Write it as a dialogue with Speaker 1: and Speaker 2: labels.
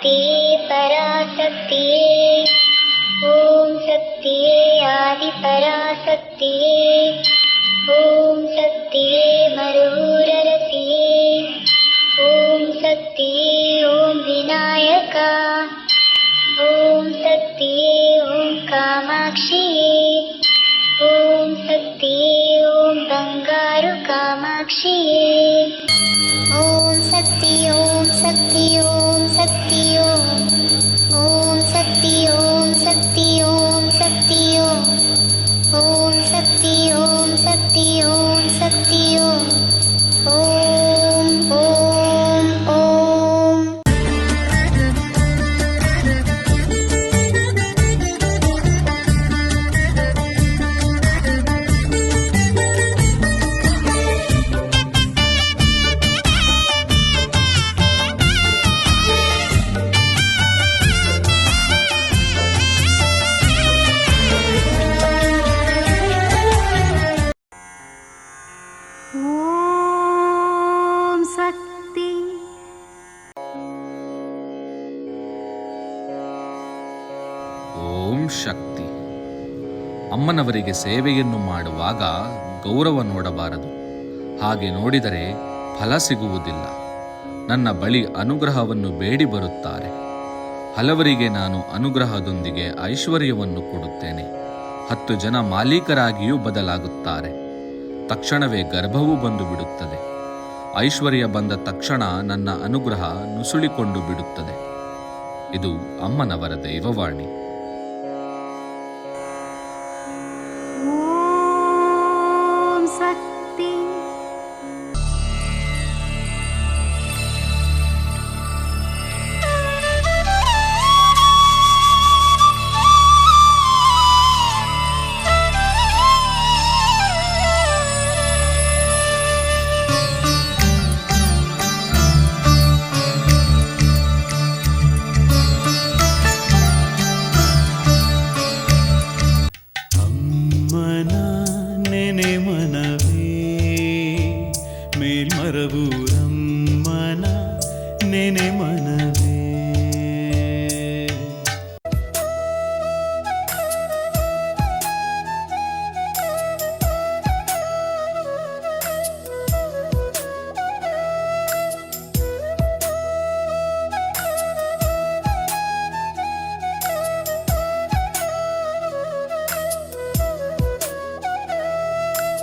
Speaker 1: शक्तिये पराशक्तिये ॐ शक्तिये आदिपराशक्तिये ॐ शक्तिये मरुररति ॐ शक्तिये ॐ विनायका। ॐ शक्तिये ॐ कामाक्षिये ॐ शक्तिये ॐ बङ्गारुकामाक्षी ಓಂ ಶಕ್ತಿ ಶಕ್ತಿ.
Speaker 2: ಅಮ್ಮನವರಿಗೆ ಸೇವೆಯನ್ನು ಮಾಡುವಾಗ ಗೌರವ ನೋಡಬಾರದು. ಹಾಗೆ ನೋಡಿದರೆ ಫಲ ಸಿಗುವುದಿಲ್ಲ. ನನ್ನ ಬಳಿ ಅನುಗ್ರಹವನ್ನು ಬೇಡಿ ಬರುತ್ತಾರೆ. ಹಲವರಿಗೆ ನಾನು ಅನುಗ್ರಹದೊಂದಿಗೆ ಐಶ್ವರ್ಯವನ್ನು ಕೊಡುತ್ತೇನೆ. ಹತ್ತು ಜನ ಮಾಲೀಕರಾಗಿಯೂ ಬದಲಾಗುತ್ತಾರೆ. ತಕ್ಷಣವೇ ಗರ್ಭವೂ ಬಂದು ಬಿಡುತ್ತದೆ ಐಶ್ವರ್ಯ ಬಂದ ತಕ್ಷಣ ನನ್ನ ಅನುಗ್ರಹ ನುಸುಳಿಕೊಂಡು ಬಿಡುತ್ತದೆ. ಇದು ಅಮ್ಮನವರ ದೈವವಾಣಿ. മേൽമറവൂരം മന നെനെ മന